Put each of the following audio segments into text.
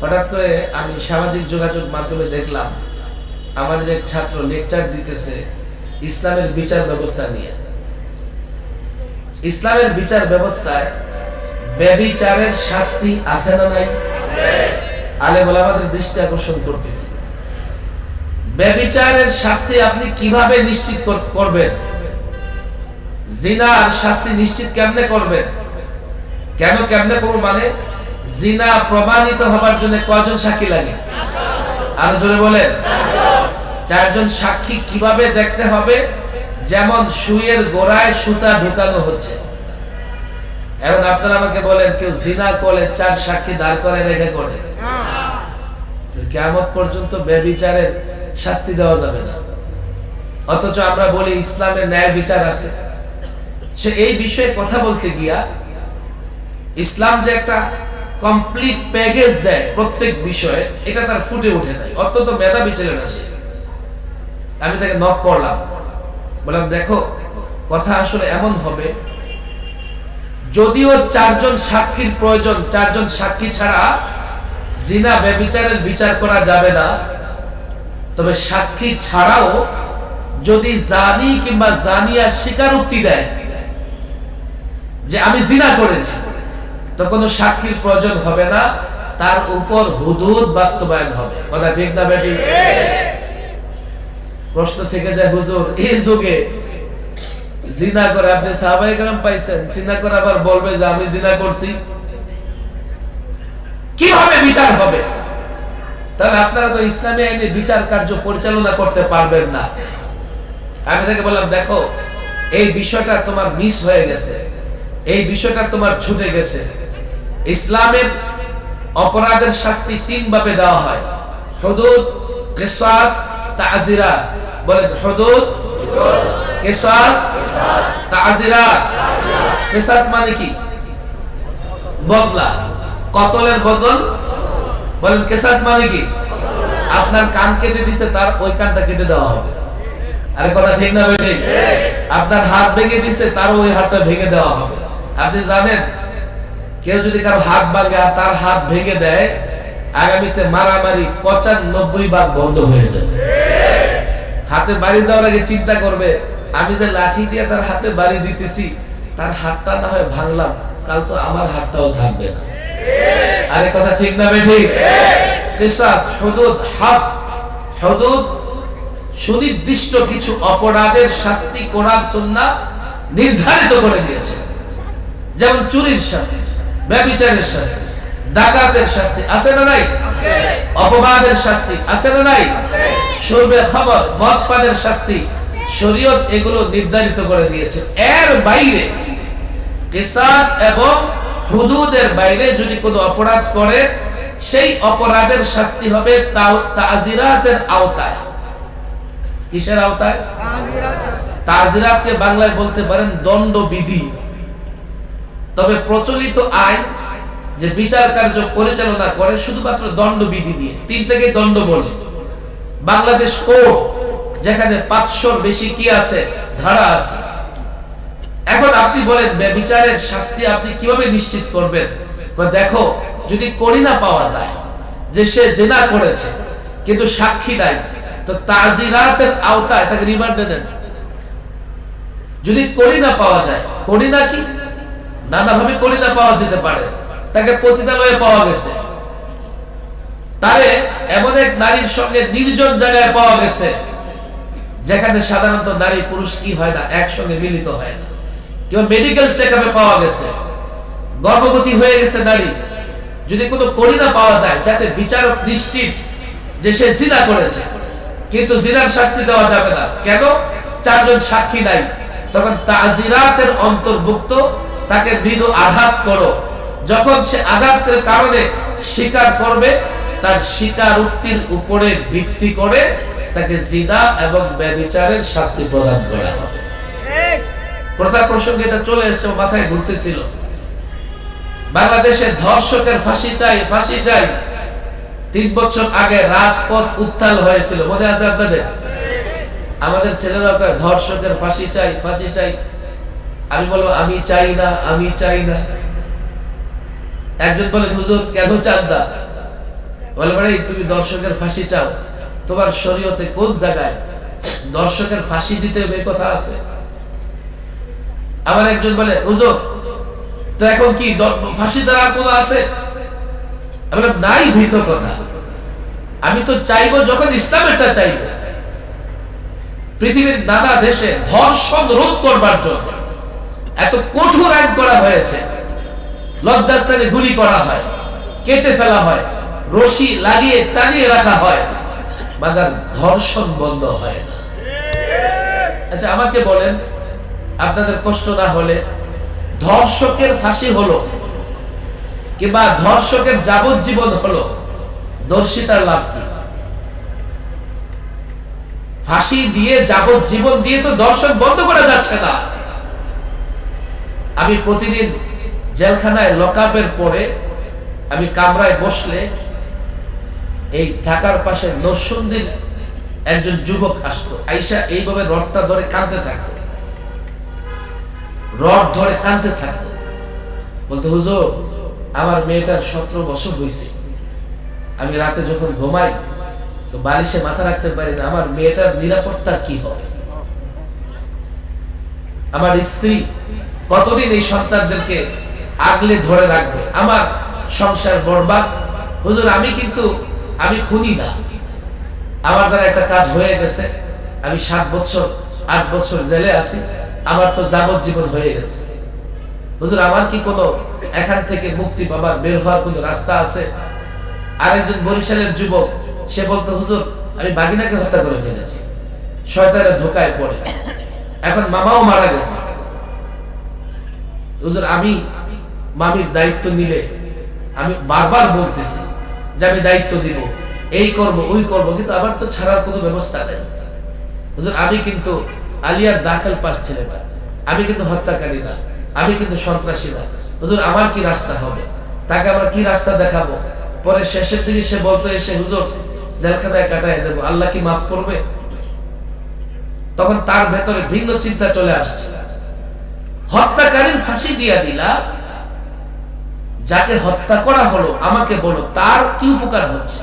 হঠাৎ করে আমি সামাজিক যোগাযোগ মাধ্যমে দেখলাম, আমাদের এক ছাত্র লেকচার দিতেছে ইসলামের বিচার ব্যবস্থা নিয়ে। ইসলামের বিচার ব্যবস্থায় ব্যবিচারের শাস্তি আছে না নাই? আলে বলে আমাদের দৃষ্টি আকর্ষণ করতেছি। ব্যবিচারের শাস্তি আপনি কীভাবে নিশ্চিত করবেন? জিনার শাস্তি নিশ্চিত কেমনে করবেন? কেন কেমনে করব মানে জিনা প্রমাণিত হবার জন্য কয়জন সাক্ষী লাগে? আরও জোরে বলেন। চারজন সাক্ষী কীভাবে দেখতে হবে? যেমন সুইয়ের গোড়ায় সুতা ঢুকানো হচ্ছে। এখন আপনারা আমাকে বলেন, কেউ জিনা করলে চার সাক্ষী দাঁড় করে রেখে করে কেমন পর্যন্ত ব্যবিচারের শাস্তি দেওয়া যাবে না। অথচ আমরা বলি ইসলামের ন্যায় বিচার আছে। সে এই বিষয়ে কথা বলতে গিয়া ইসলাম যে একটা কমপ্লিট প্যাকেজ দেয় প্রত্যেক বিষয়ে, এটা তার ফুটে উঠে নাই। অত্যন্ত মেধাবী ছিলেন না সে। আমি তাকে নক করলাম। বললাম, দেখো, কথা আসলে এমন হবে, যদিও চারজন সাক্ষীর প্রয়োজন, চারজন সাক্ষী ছাড়া জিনা ব্যবিচারের বিচার করা যাবে না, তবে সাক্ষী ছাড়াও যদি জানি কিংবা জানিয়া স্বীকারোক্তি দেয় যে আমি জিনা করেছি তো কোনো সাক্ষীর প্রয়োজন হবে না, তার উপর হুদুদ বাস্তবায়ন হবে। কথা ঠিক না বেটি? প্রশ্ন থেকে যায়, হুজুর, এই যুগে জিনা করে আপনি সাহাবাই গ্রাম পাইছেন, জিনা করে আবার বলবে যে আমি জিনা করছি। কীভাবে বিচার হবে? তাহলে আপনারা তো ইসলামী আইনে বিচার কার্য পরিচালনা করতে পারবেন না। আমি তাকে বললাম, দেখো, এই বিষয়টা তোমার মিস হয়ে গেছে, এই বিষয়টা তোমার ছুটে গেছে। ইসলামের অপরাধের শাস্তি তিন ভাবে দেওয়া হয়। হদুদ কেসাস তাজিরাত। বলেন, হদুদ কেসাস তাজিরাত। কেসাস মানে কি? বদলা। কতলের বদল? বলেন কেসাস মানে কি? আপনার কান কেটে দিছে, তার ওই কানটা কেটে দেওয়া হবে। আরে কথা ঠিক না বেটে আপনার হাত ভেঙে দিছে তার ওই হাতটা ভেঙে দেওয়া হবে। আপনি জানেন কেউ যদি কারও হাত ভাঙে আর তার হাত ভেঙে দেয়, আগামীতে মারামারি পঁচানব্বই ভাগ বন্ধ হয়ে যাবে। হাতে বাড়ি দেওয়ার আগে চিন্তা করবে, আমি যে লাঠি দিয়ে তার হাতে বাড়ি দিতেছি, তার হাতটা না হয় ভাঙলাম, কাল তো আমার হাতটাও থাকবে না। আরে কথা ঠিক না বে সুনির্দিষ্ট কিছু অপরাধের শাস্তি কোরআন, সুন্নাহ নির্ধারিত করে দিয়েছে। যেমন চুরির শাস্তি। ব্যভিচারের শাস্তি ডাকাতের শাস্তি আছে না নাই? অপবাদের শাস্তি আছে না নাই? সর্বে খবর মদ পানের শাস্তি শরীয়ত এগুলো নির্ধারিত করে দিয়েছে। এর বাইরে কিসাস এবং হুদুদের বাইরে যদি কোনো অপরাধ করে সেই অপরাধের শাস্তি হবে তাও- তাজিরাতের আওতায়। কিসের আওতায়। তাজিরাতকে বাংলায় বলতে পারেন দণ্ডবিধি। তবে প্রচলিত আইন যে বিচার কার্য পরিচালনা করে শুধুমাত্র দণ্ডবিধি দিয়ে, তিন থেকে দণ্ড বলে। বাংলাদেশ কোর্ট, যেখানে পাঁচশোর বেশি কি আছে? ধারা আছে। এখন আপনি বলেন বিচারের শাস্তি আপনি কীভাবে নিশ্চিত করবেন? দেখো, যদি করিনা পাওয়া যায়, যে সে জেনা করেছে, কিন্তু সাক্ষী নাই, তো তাজিরাতের আওতায় তাকে রিমান্ডে দেন। যদি করিনা পাওয়া যায়, করিনা কি? নানাভাবে করিনা পাওয়া যেতে পারে। তাকে পতিতালয়ে পাওয়া গেছে। তারে এমন এক নারীর সঙ্গে নির্জন জায়গায় পাওয়া গেছে, যেখানে সাধারণত নারী পুরুষ কি হয় না, একসঙ্গে মিলিত হয় না। মেডিকেল চেক পাওয়া গেছে, গর্ভবতী হয়ে গেছে নারী। যদি কোনো করিনা পাওয়া যায়, যাতে বিচারক নিশ্চিত যে সে জিনা করেছে, কিন্তু জিনার শাস্তি দেওয়া যাবে না। কেন? চারজন সাক্ষী নাই। তখন তাজিরাতের অন্তর্ভুক্ত তাকে মৃদু আঘাত করো। যখন সে আঘাতের কারণে স্বীকার করবে, তার স্বীকারোক্তির উপরে ভিত্তি করে তাকে জিনা এবং ব্যবিচারের শাস্তি প্রদান করা হবে। আমাদের ছেলেরা ধর্ষকের ফাঁসি চাই ফাঁসি চাই। আমি বলব আমি চাই না আমি চাই না। একজন বলে হুজুর কেন চান না? বলে ভাই তুমি দর্শকের ফাঁসি চাও। তোমার শরীয়তে কোন জায়গায় দর্শকের ফাঁসি দিতে হবে কথা আছে? আবার একজন বলে হুজুর তো এখন কি ফাঁসি দেওয়া কোনো আছে? আমি বললাম, নাই ভিন্ন কথা। আমি তো চাইব যখন ইসলামেরটা চাইব। পৃথিবীর নানা দেশে ধর্ষণ রোধ করবার জন্য। এত কঠোর আইন করা হয়েছে। লজ্জাস্থানে গুলি করা হয়, কেটে ফেলা হয়, রশি লাগিয়ে টানিয়ে রাখা হয় মাগার ধর্ষণ বন্ধ হয় না। আচ্ছা আমাকে বলেন, আপনাদের কষ্ট না হলে ধর্ষকের ফাঁসি হলো, কিংবা ধর্ষকের যাবজ্জীবন হলো, দর্শিতার লাভ কি? ফাঁসি দিয়ে যাবজ্জীবন দিয়ে তো দর্শন বন্ধ করা যাচ্ছে না। আমি প্রতিদিন জেলখানায় লকআপের পরে আমি কামরায় বসলে এই ঢাকার পাশে নরসুন্দির একজন যুবক আসতো। আইসা এইভাবে রডটা ধরে কাঁদতে থাকতো। রড ধরে কাঁদতে থাকতো। বলতে, হুজুর, আমার মেয়েটার সতেরো বছর হয়েছে। আমি রাতে যখন ঘুমাই, তো বালিশে মাথা রাখতে পারি না। আমার মেয়েটার নিরাপত্তা কি হবে? আমার স্ত্রী কতদিন এই সন্তানদেরকে আগলে ধরে রাখবে? আমার সংসার বরবাদ। হুজুর, আমি কিন্তু, আমি খুনি না। আমার দ্বারা একটা কাজ হয়ে গেছে। আমি সাত বছর, আট বছর জেলে আছি। আমার তো যাবজ্জীবন হয়ে গেছে। হুজুর, আমার কি কোনো এখান থেকে মুক্তি পাবার, বের হওয়ার কোনো রাস্তা আছে? আরেকজন বরিশালের যুবক, সে বলতো, হুজুর, আমি বাগিনাকে হত্যা করে ফেলেছি। শয়তানের ধোকায় পড়ে। এখন মামাও মারা গেছে। হুজুর, আমি মামির দায়িত্ব নিলে আমি বারবার বলতেছি যে আমি দায়িত্ব দিব এই করব, ওই করব, কিন্তু আবার তো ছাড়ার কোনো ব্যবস্থা নেই। হুজুর, আমি কিন্তু আলিয়ার দাখিল পাস ছেলেটা, আমি কিন্তু হত্যাকারী না, আমি কিন্তু সন্ত্রাসী না। হুজুর, আমার কি রাস্তা হবে? তাকে আমরা কি রাস্তা দেখাবো? পরে শেষের দিকে সে বলতো, এসে হুজুর, জেলখানায় কাটায় দেবো, আল্লাহ কি মাফ করবে? তখন তার ভেতরে ভিন্ন চিন্তা চলে আসছে। হত্যাকারীর ফাঁসি দিয়া দিলা, যাকে হত্যা করা হলো, আমাকে বলো, তার কি উপকার হচ্ছে?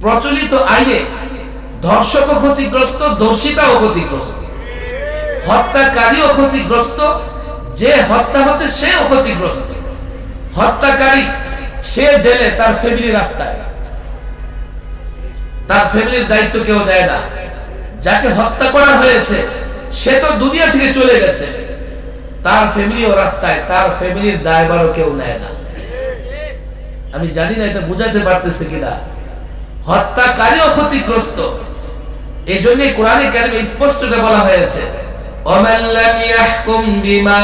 প্রচলিত আইনে ধর্ষকও ক্ষতিগ্রস্ত, দোষিতাও ক্ষতিগ্রস্ত। হত্যাকারীও ক্ষতিগ্রস্ত, যে হত্যা হচ্ছে সেও ক্ষতিগ্রস্ত। হত্যাকারী, সে জেলে তার ফ্যামিলি রাস্তায়। তার ফ্যামিলির দায়িত্ব কেউ দেয় না। যাকে হত্যা করা হয়েছে, সে তো দুনিয়া থেকে চলে গেছে। তার ফ্যামিলিও রাস্তায় তার ফ্যামিলির দায়বারও কেউ নেয় না আমি জানি না এটা বুঝাতে পারতেছে কিনা হত্যাকারীও ক্ষতিগ্রস্ত এই জন্য কোরআনে কারিমে স্পষ্ট বলা হয়েছে ومن لم يحكم بما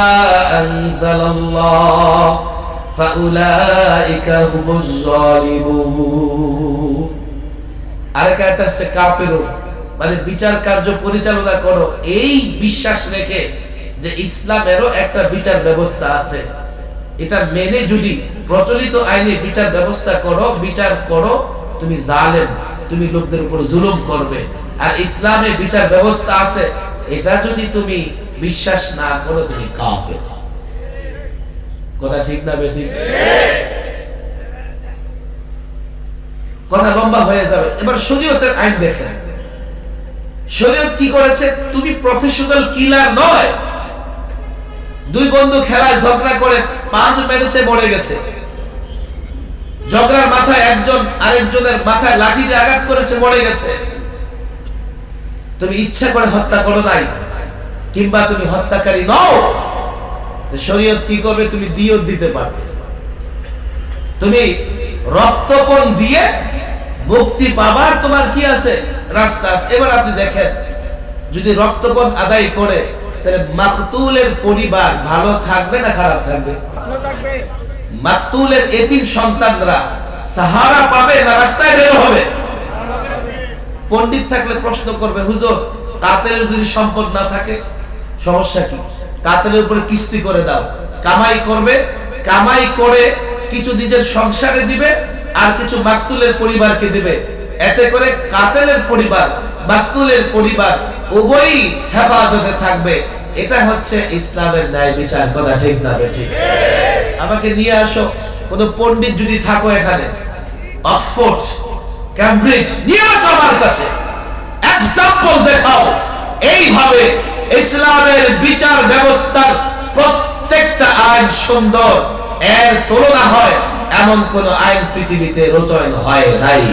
أنزل الله فأولئك هم الظالمون আরেক আয়াত আসছে কাফেরুন মানে বিচার কার্য পরিচালনা করো এই বিশ্বাস রেখে যে ইসলামেরও একটা বিচার ব্যবস্থা আছে। এটা মেনে যদি প্রচলিত আইনে বিচার ব্যবস্থা করো, বিচার করো, তুমি জালেম, তুমি লোকদের উপর জুলুম করবে। আর ইসলামে বিচার ব্যবস্থা আছে, এটা যদি তুমি বিশ্বাস না করো, তুমি কাফের। কথা ঠিক না বেঠিক কথা লম্বা হয়ে যাবে। এবার শরীয়তের আইন দেখেন। শরীয়ত কি করেছে? তুমি প্রফেশনাল কিলার নয়। দুই বন্ধু খেলায় ঝগড়া করে পাঁচ মেরেছে মরে গেছে। ঝগড়ার মাথায় একজন আরেকজনের মাথায় লাঠি দিয়ে আঘাত করেছে, মরে গেছে। তুমি ইচ্ছা করে হত্যা করো নাই, কিংবা তুমি হত্যাকারী নও। শরীয়ত কি করবে? তুমি দিয়ত দিতে পারবে। তুমি রক্তপণ দিয়ে মুক্তি পাবার তোমার কি আছে? রাস্তা আছে। এবার আপনি দেখেন, যদি রক্তপণ আদায় করে তাহলে মাকতুলের পরিবার ভালো থাকবে না খারাপ থাকবে? মাকতুলের এতিম সন্তানরা সাহারা পাবে না রাস্তায় বের হবে? পণ্ডিত থাকলে প্রশ্ন করবে হুজুর কাতেলের যদি সম্পদ না থাকে সমস্যা কি? কাতেলের উপরে কিস্তি করে দাও। কামাই করবে কামাই করে কিছু নিজের সংসারে দিবে আর কিছু মাকতুলের পরিবারকে দিবে। এতে করে কাতেলের পরিবার মাকতুলের পরিবার উভয়ই হেফাজতে থাকবে। এটা হচ্ছে ইসলামের ন্যায় বিচার, কথা ঠিক না ঠিক আমাকে নিয়ে আসো। কোনো পণ্ডিত যদি থাকো এখানে, অক্সফোর্ড ক্যামব্রিজ নিয়ে আসো আমার কাছে। এক্সাম্পল দেখাও। এইভাবে ইসলামের বিচার ব্যবস্থার প্রত্যেকটা আইন সুন্দর। এর তুলনা হয়, এমন কোন আইন পৃথিবীতে রচয়ন হয় নাই।